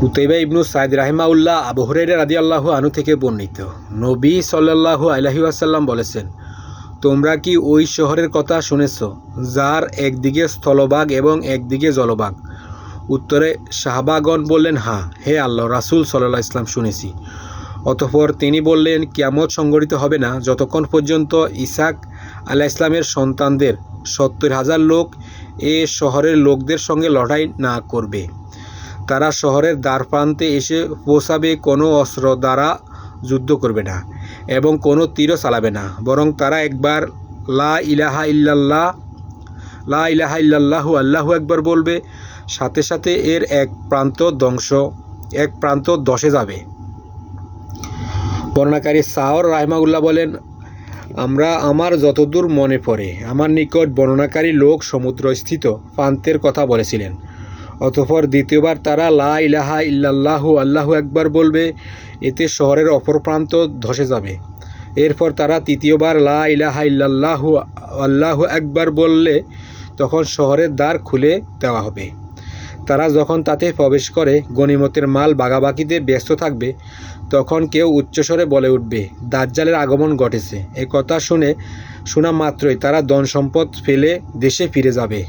Qutaiba ইবনু Saeed রাহিমাউল্লাহ Abu Hurairah রাদি আল্লাহ আনু থেকে বর্ণিত। নবী সাল্লাল্লাহু আলাইহি আসাল্লাম বলেছেন, তোমরা কি ওই শহরের কথা শুনেছ, যার একদিকে স্থলভাগ এবং একদিকে জলবাগ উত্তরে শাহবাগন বললেন হ্যাঁ হে আল্লাহ, রাসূল সাল্লাহ ইসলাম শুনেছি। অতঃপর তিনি বললেন, কিয়ামত সংগঠিত হবে না, যতক্ষণ পর্যন্ত ইসাক আলাহ ইসলামের সন্তানদের সত্তর হাজার লোক এ শহরের লোকদের সঙ্গে লড়াই না করবে। তারা শহরের দ্বার প্রান্তে এসে পৌঁছাবে কোনো অস্ত্র দ্বারা যুদ্ধ করবে না এবং কোনো তীরও চালাবে না। বরং তারা একবার লা ইলাহা ইল্লাল্লাহ, লা ইলাহা ইল্লাল্লাহু আল্লাহু একবার বলবে, সাথে সাথে এর এক প্রান্ত ধ্বংস, এক প্রান্ত দশে যাবে। বর্ণাকারী সাহর রাহমাউল্লাহ বলেন, আমরা, আমার যতদূর মনে পড়ে, আমার নিকট বর্ণনাকারী লোক সমুদ্রস্থিত প্রান্তের কথা বলেছিলেন। অতঃপর দ্বিতীয়বার তারা লা ইলাহা ইল্লাল্লাহু আল্লাহু একবার বলবে, এতে শহরের অপর প্রান্ত ধসে যাবে। এরপর তারা তৃতীয়বার লা ইলাহা ইল্লাল্লাহু আল্লাহু একবার বললে, তখন শহরের দ্বার খুলে দেওয়া হবে। তারা যখন তাতে প্রবেশ করে, গণিমতের মাল বাগাবাকিতে ব্যস্ত থাকবে, তখন কেউ উচ্চস্বরে বলে উঠবে, দাজ্জালের আগমন ঘটেছে। এ কথা শুনে, শোনা মাত্রই তারা ধন সম্পদ ফেলে দেশে ফিরে যাবে।